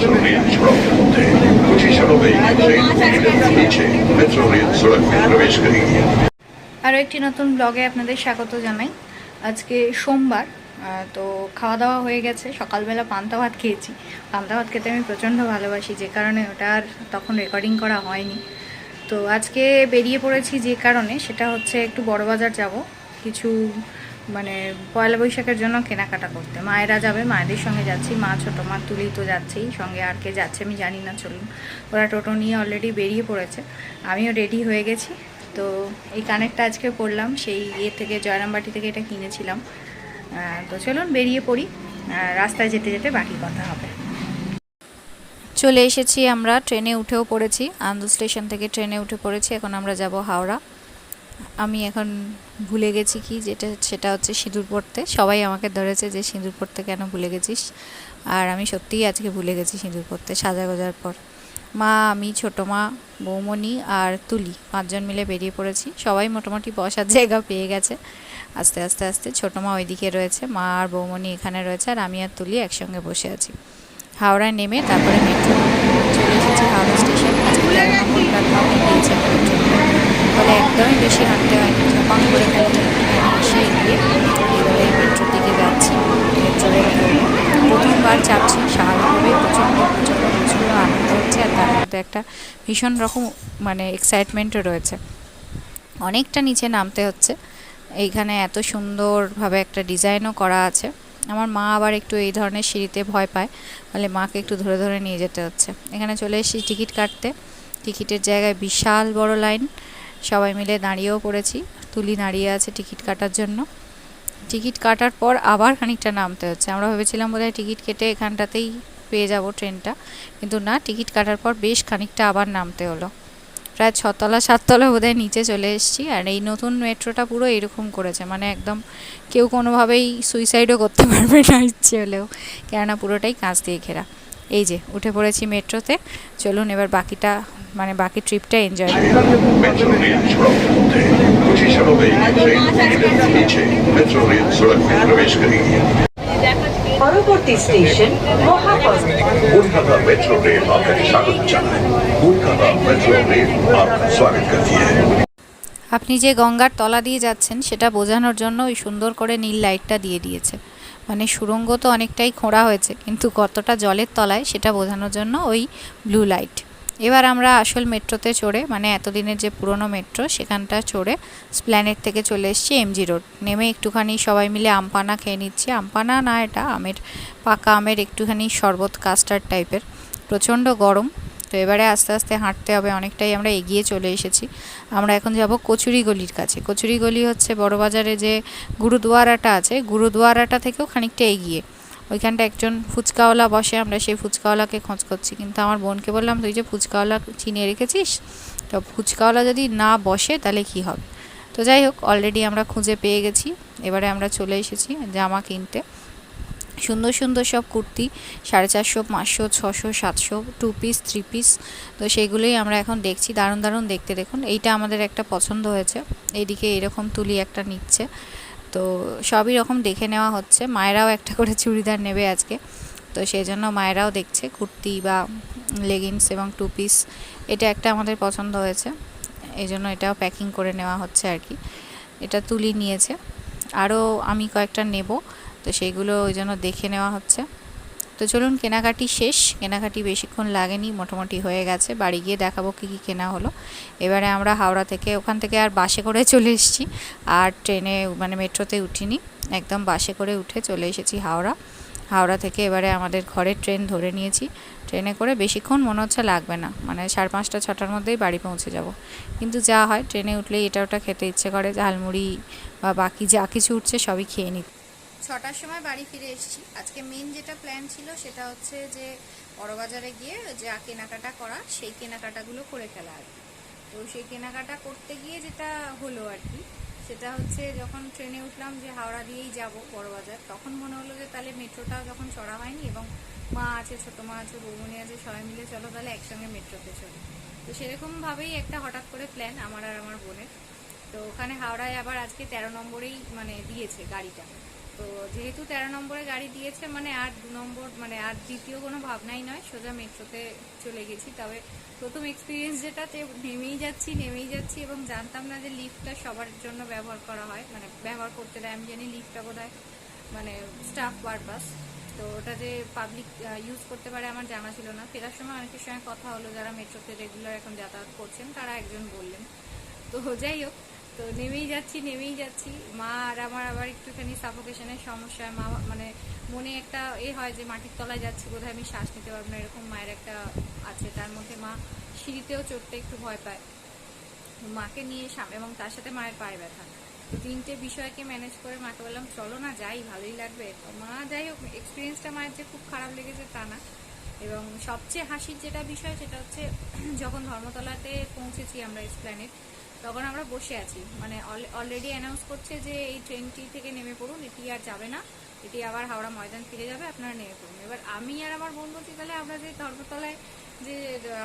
Metro rail सड़क के मध्य कुछ ही क्षणों में ये ट्रेन मीटर नीचे मेट्रो रेल सड़क में प्रवेश करेगी আরও একটি নতুন ব্লগে আপনাদের স্বাগত জানাই আজকে সোমবার আহ, তো খাওয়া দাওয়া হয়ে গেছে সকালবেলা পান্তা ভাত খেয়েছি পান্তা ভাত খেতে আমি প্রচণ্ড ভালোবাসি যে কারণে ওটা আর তখন রেকর্ডিং করা হয়নি তো আজকে বেরিয়ে পড়েছি যে কারণে সেটা হচ্ছে একটু বড় বাজার যাব কিছু মানে পয়লা বৈশাখের জন্য কেনাকাটা করতে। মায়েরা যাবে, মায়েদের সঙ্গে যাচ্ছি, মা ছোটো, মা তুলি তো যাচ্ছেই, সঙ্গে আর কে যাচ্ছে আমি জানি না, চলুন। ওরা টোটো নিয়ে অলরেডি বেরিয়ে পড়েছে। আমিও রেডি হয়ে গেছি। তো এই কানেরটা আজকে পরলাম সেই ইয়ে থেকে, জয়রামবাটি থেকে এটা কিনেছিলাম। তো চলুন বেরিয়ে পড়ি। রাস্তায় যেতে যেতে বাকি কথা হবে। চলে এসেছি আমরা, ট্রেনে উঠেও পড়েছি। আনন্দ স্টেশন থেকে ট্রেনে উঠে পড়েছি, এখন আমরা যাব হাওড়া। আমি এখন ভুলে গেছি কি যেটা সেটা হচ্ছে সিঁদুর পড়তে। সবাই আমাকে ধরেছে যে সিঁদুর পড়তে কেন ভুলে গেছিস? আর আমি সত্যিই আজকে ভুলে গেছি সিঁদুর পড়তে সাজা গোজার পর। মা আমি ছোটো মা বৌমণি আর তুলি পাঁচজন মিলে বেরিয়ে পড়েছি। সবাই মোটামুটি বসার জায়গা পেয়ে গেছে। আস্তে আস্তে আস্তে ছোটো মা ওইদিকে রয়েছে মা আর বৌমণি এখানে রয়েছে আর আমি আর তুলি একসঙ্গে বসে আছি। হাওড়ায় নেমে তারপরে মেট্রো চলে এসেছি হাওড়া স্টেশন। আজকে ফলে একদমই বেশি হাঁটতে হয়নি ঝপাং করে খালি এসে গিয়ে এবারে মেট্রোর দিকে যাচ্ছি। মেট্রোরে প্রথমবার চাপছি স্বাভাবিকভাবেই প্রচণ্ড প্রচণ্ড প্রচণ্ড আনন্দ হচ্ছে আর তার মধ্যে একটা ভীষণ রকম মানে এক্সাইটমেন্টও রয়েছে। অনেকটা নিচে নামতে হচ্ছে। এইখানে এত সুন্দরভাবে একটা ডিজাইনও করা আছে। আমার মা আবার একটু এই ধরনের সিঁড়িতে ভয় পায়। ফলে মাকে একটু ধরে ধরে নিয়ে যেতে হচ্ছে। এখানে চলে এসেছি টিকিট কাটতে। টিকিটের জায়গায় বিশাল বড় লাইন। সবাই মিলে দাঁড়িয়েও পড়েছি। তুলি দাঁড়িয়ে আছে টিকিট কাটার জন্য। টিকিট কাটার পর আবার খানিকটা নামতে হচ্ছে। আমরা ভেবেছিলাম বোধহয় টিকিট কেটে এখানটাতেই পেয়ে যাব ট্রেনটা। কিন্তু না, টিকিট কাটার পর বেশ খানিকটা আবার নামতে হলো। প্রায় ছতলা, সাততলা বোধহয় নিচে চলে এসেছি। আর এই নতুন মেট্রোটা পুরো এরকম করেছে। মানে একদম কেউ কোনোভাবেই সুইসাইডও করতে পারবে না ইচ্ছে হলেও। কেননা পুরোটাই কাঁচ দিয়ে ঘেরা। এই যে, উঠে পড়েছি মেট্রোতে। চলুন এবার বাকিটা মানে বাকি ট্রিপটা এনজয় পরবর্তী স্টেশন আপনি যে গঙ্গার তলা দিয়ে যাচ্ছেন সেটা বোঝানোর জন্য ওই সুন্দর করে নীল লাইটটা দিয়ে দিয়েছে। মানে সুরঙ্গ তো অনেকটাই খোঁড়া হয়েছে কিন্তু কতটা জলের তলায় সেটা বোঝানোর জন্য ওই ব্লু লাইট এবার আমরা আসল মেট্রোতে চড়ে মানে এতদিনের যে পুরনো মেট্রো, সেখানটা চড়ে স্প্ল্যানেট থেকে চলে এসেছি এমজি রোড নেমে একটুখানি সবাই মিলে আমপানা খেয়ে নিচ্ছি। আমপানা না এটা, আমের, পাকা আমের একটুখানি শরবত কাস্টার্ড টাইপের প্রচণ্ড গরম। তো এবারে আস্তে আস্তে হাঁটতে হবে, অনেকটাই আমরা এগিয়ে চলে এসেছি। আমরা এখন যাব কচুরি গলির কাছে। কচুরি গলি হচ্ছে বড়বাজারে যে গুরুদুয়ারাটা আছে, গুরুদুয়ারাটা থেকেও খানিকটা এগিয়ে। ওইখানটা একজন ফুচকাওয়ালা বসে, আমরা সেই ফুচকাওয়ালাকে খোঁজ করছি। কিন্তু আমার বোনকে বললাম, তুই যে ফুচকাওয়ালা চিনিয়ে রেখেছিস, তো ফুচকাওয়ালা যদি না বসে, তাহলে কি হবে? তো যাই হোক অলরেডি আমরা খুঁজে পেয়ে গেছি। এবারে আমরা চলে এসেছি জামা কিনতে। সুন্দর সুন্দর সব কুর্তি, সাড়ে চারশো, পাঁচশো, ছশো, সাতশো টু পিস থ্রি পিস তো সেইগুলোই আমরা এখন দেখছি। দারুণ দারুণ দেখতে দেখুন। এইটা আমাদের একটা পছন্দ হয়েছে। এইদিকে এরকম তুলি একটা নিচ্ছে। তো সবই রকম দেখে নেওয়া হচ্ছে। মায়েরাও একটা করে চুড়িদার নেবে আজকে। তো সেই জন্য মায়েরাও দেখছে কুর্তি বা লেগিংস এবং টু পিস এটা একটা আমাদের পছন্দ হয়েছে। এই জন্য এটাও প্যাকিং করে নেওয়া হচ্ছে আর কি। এটা তুলি নিয়েছে। আরও আমি কয়েকটা নেব। তো সেইগুলো ওই জন্য দেখে নেওয়া হচ্ছে। তো চলুন কেনাকাটি শেষ। কেনাকাটি বেশিক্ষণ লাগেনি, মোটামুটি হয়ে গেছে। বাড়ি গিয়ে দেখাবো কী কী কেনা হলো। এবারে আমরা হাওড়া থেকে, ওখান থেকে আর বাসে করে চলে এসেছি। আর ট্রেনে মানে মেট্রোতে উঠিনি। একদম বাসে করে উঠে চলে এসেছি হাওড়া। হাওড়া থেকে এবারে আমাদের ঘরের ট্রেন ধরে নিয়েছি। ট্রেনে করে বেশিক্ষণ মনে হচ্ছে লাগবে না। মানে সাড়ে পাঁচটা, ছটার মধ্যেই বাড়ি পৌঁছে যাব। কিন্তু যা হয়, ট্রেনে উঠলেই এটা ওটা খেতে ইচ্ছে করে। ঝালমুড়ি বা বাকি যা কিছু উঠছে সবই খেয়ে নিতে। ছটার সময় বাড়ি ফিরে এসেছি। আজকে মেন যেটা প্ল্যান ছিল সেটা হচ্ছে যে বড়বাজারে গিয়ে যা কেনাকাটা করা, সেই কেনাকাটাগুলো করে ফেলা আর কি। তো সেই কেনাকাটা করতে গিয়ে যেটা হলো আর কি, সেটা হচ্ছে যখন ট্রেনে উঠলাম যে হাওড়া দিয়েই যাব বড়বাজার, তখন মনে হলো যে তাহলে মেট্রোটাও যখন চড়া হয়নি এবং মা আছে, ছোটো মা আছে বৌমনি আছে, সবাই মিলে চলো তাহলে একসঙ্গে মেট্রোতে চলো। তো সেরকমভাবেই একটা হঠাৎ করে প্ল্যান আমার আর আমার বোনের। তো ওখানে হাওড়ায় আবার আজকে তেরো নম্বরেই মানে দিয়েছে গাড়িটা। তো যেহেতু তেরো নম্বরে গাড়ি দিয়েছে মানে আর দু নম্বর মানে আর দ্বিতীয় কোনো ভাবনাই নয়, সোজা মেট্রোতে চলে গেছি। তবে প্রথম এক্সপিরিয়েন্স যেটা নেমেই যাচ্ছি নেমেই যাচ্ছি এবং জানতাম না যে লিফটটা সবার জন্য ব্যবহার করা হয় মানে ব্যবহার করতে দেয়। আমি জানি লিফটটা বোধ মানে স্টাফ পারপাস তো ওটা যে পাবলিক ইউজ করতে পারে আমার জানা ছিল না। ফেরার সময় অনেকের সঙ্গে কথা হলো, যারা মেট্রোতে রেগুলার এখন যাতায়াত করছেন, তারা একজন বললেন। তো যাই হোক তো নেমেই যাচ্ছি নেমেই যাচ্ছি। মা আর আমার আবার একটুখানি সাফোকেশনের সমস্যা। মা মানে মনে একটা এ হয় যে মাটির তলায় যাচ্ছি, বোধহয় আমি শ্বাস নিতে পারব না, এরকম মায়ের একটা আছে। তার মধ্যে মা সিঁড়িতেও চড়তে একটু ভয় পায়। মাকে নিয়ে এবং তার সাথে মায়ের পায়ে ব্যথা। তো তিনটে বিষয়কে ম্যানেজ করে মাকে বললাম, চলো না, যাই, ভালোই লাগবে। মা যাই হোক এক্সপিরিয়েন্সটা মায়ের যে খুব খারাপ লেগেছে তা না। এবং সবচেয়ে হাসির যেটা বিষয়, সেটা হচ্ছে যখন ধর্মতলাতে পৌঁছেছি আমরা এসপ্ল্যানেট তখন আমরা বসে আছি। মানে অলরেডি অ্যানাউন্স করছে যে এই ট্রেনটি থেকে নেমে পড়ুন, এটি আর যাবে না। এটি আবার হাওড়া ময়দান ফিরে যাবে, আপনারা নেমে পড়ুন। এবার আমি আর আমার বোন বলছি, তাহলে আমরা যে ধর্মতলায় যে,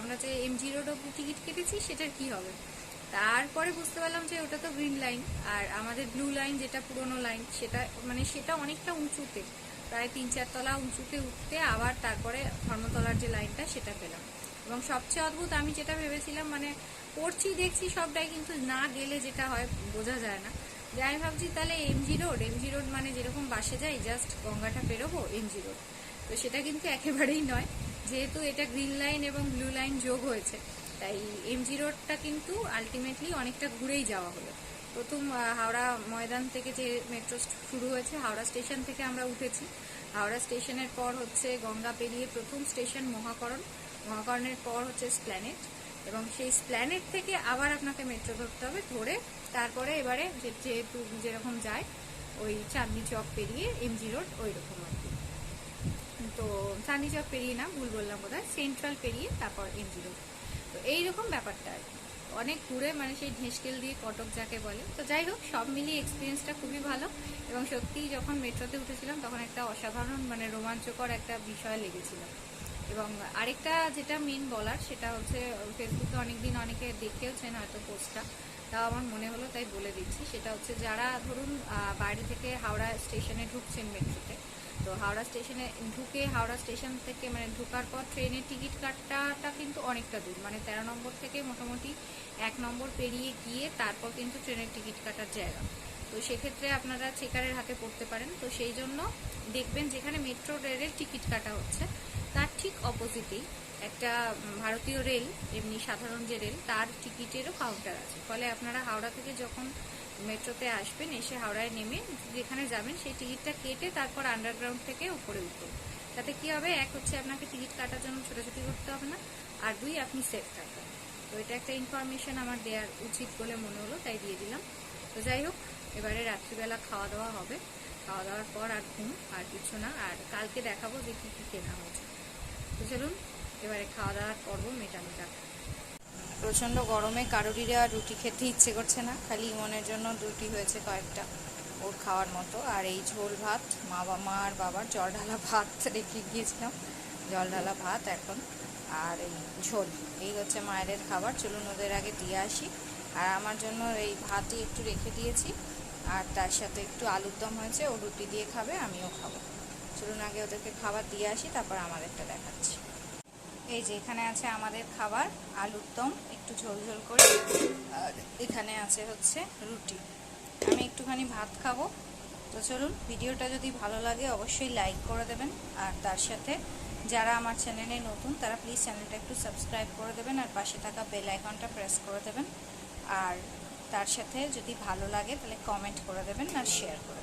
আমরা যে এমজি রোড অব্দি টিকিট কেটেছি, সেটার কি হবে? তারপরে বুঝতে পারলাম যে ওটা তো গ্রিন লাইন আর আমাদের ব্লু লাইন যেটা পুরোনো লাইন সেটা মানে সেটা অনেকটা উঁচুতে, প্রায় তিন চার তলা উঁচুতে উঠতে আবার তারপরে ধর্মতলার যে লাইনটা সেটা পেলাম। এবং সবচেয়ে অদ্ভুত, আমি যেটা ভেবেছিলাম মানে পড়ছি, দেখছি সবটাই কিন্তু না গেলে যেটা হয়, বোঝা যায় না। যে আমি ভাবছি তাহলে এমজি রোড এমজি রোড মানে যেরকম বাসে যাই জাস্ট গঙ্গাটা পেরোবো এমজি রোড তো সেটা কিন্তু একেবারেই নয়, যেহেতু এটা গ্রিন লাইন এবং ব্লু লাইন যোগ হয়েছে। তাই এমজি রোডটা কিন্তু আলটিমেটলি অনেকটা ঘুরেই যাওয়া হলো। প্রথম হাওড়া ময়দান থেকে যে মেট্রো শুরু হয়েছে, হাওড়া স্টেশন থেকে আমরা উঠেছি। হাওড়া স্টেশনের পর হচ্ছে গঙ্গা পেরিয়ে প্রথম স্টেশন মহাকরণ। মহাকরণের পর হচ্ছে স্প্ল্যানেট এবং সেই স্প্ল্যানেট থেকে আবার আপনাকে মেট্রো ধরতে হবে, ধরে তারপরে এবারে যেহেতু যেরকম যায়, ওই চাঁদনি চক পেরিয়ে এমজি রোড ওই রকম আর কি। তো চাঁদনি চক পেরিয়ে না, ভুল বললাম বোধহয় সেন্ট্রাল পেরিয়ে তারপর এমজি রোড তো এইরকম ব্যাপারটা আর কি। অনেক ঘুরে মানে সেই ঢেসকেল দিয়ে কটক যাকে বলে। তো যাই হোক, সব মিলিয়ে এক্সপিরিয়েন্সটা খুবই ভালো এবং সত্যিই যখন মেট্রোতে উঠেছিলাম, তখন একটা অসাধারণ মানে রোমাঞ্চকর একটা বিষয় লেগেছিল। এবং আরেকটা যেটা মেন বলার, সেটা হচ্ছে, ফেসবুকে অনেকদিন অনেকে দেখেওছেন হয়তো পোস্টটা, তাও আমার মনে হলো তাই বলে দিচ্ছি। সেটা হচ্ছে যারা ধরুন বাইরে থেকে হাওড়া স্টেশনে ঢুকছেন মেট্রোতে, তো হাওড়া স্টেশনে ঢুকে হাওড়া স্টেশন থেকে মানে ঢোকার পর ট্রেনের টিকিট কাটাটা কিন্তু অনেকটা দূর মানে তেরো নম্বর থেকে মোটামুটি এক নম্বর পেরিয়ে গিয়ে তারপর কিন্তু ট্রেনের টিকিট কাটার জায়গা। তো সেক্ষেত্রে আপনারা চেকারের হাতে পড়তে পারেন। তো সেই জন্য দেখবেন যেখানে মেট্রো রেলের টিকিট কাটা হচ্ছে তার ঠিক অপোজিটেই একটা ভারতীয় রেল, এমনি সাধারণ যে রেল, তার টিকিটেরও কাউন্টার আছে। ফলে আপনারা হাওড়া থেকে যখন মেট্রোতে আসবেন, এসে হাওড়ায় নেমে যেখানে যাবেন, সেই টিকিটটা কেটে তারপর আন্ডারগ্রাউন্ড থেকে উপরে উঠবেন তাতে কি হবে? এক হচ্ছে আপনাকে টিকিট কাটার জন্য ছোটাছুটি করতে হবে না, আর দুই, আপনি সেফ থাকবেন। তো এটা একটা ইনফরমেশন আমার দেওয়ার উচিত বলে মনে হলো, তাই দিয়ে দিলাম। তো যাই হোক, এবারে রাত্রিবেলা খাওয়া দাওয়া হবে। খাওয়া দাওয়ার পর আর ঘুম, আর কিছু না। আর কালকে দেখাবো যে কী কী কেনা হয়েছে। তো চলুন, এবারে খাওয়া দাওয়ার পর্ব মেটানো প্রচণ্ড গরমে কারোরই আর রুটি খেতে ইচ্ছে করছে না, খালি ইমনের জন্য রুটি হয়েছে কয়েকটা, ওর খাওয়ার মতো। আর এই ঝোল ভাত, মা বা, মা আর বাবার জল ঢালা ভাত রেখে গিয়েছিলাম, জল ঢালা ভাত এখন। আর এই ঝোল, এই হচ্ছে মায়ের খাবার, চলুন ওদের আগে দিয়ে আসি। আর আমার জন্য এই ভাতই একটু রেখে দিয়েছি, আর তার সাথে একটু আলুর দম হয়েছে, ও রুটি দিয়ে খাবে, আমিও খাব। চলুন আগে ওদেরকে খাবার দিয়ে আসি, তারপর আমাদেরটা দেখাচ্ছি। এই যে এখানে আছে আমাদের খাবার, আলুর দম, একটু ঝোল ঝোল করে। আর এখানে আছে হচ্ছে রুটি। আমি একটুখানি ভাত খাব। তো চলুন, ভিডিওটা যদি ভালো লাগে অবশ্যই লাইক করে দেবেন। আর তার সাথে যারা আমার চ্যানেলে নতুন, তারা প্লিজ চ্যানেলটা একটু সাবস্ক্রাইব করে দেবেন আর পাশে থাকা বেল আইকনটা প্রেস করে দেবেন। আর তার সাথে যদি ভালো লাগে, তাহলে কমেন্ট করে দেবেন আর শেয়ার করে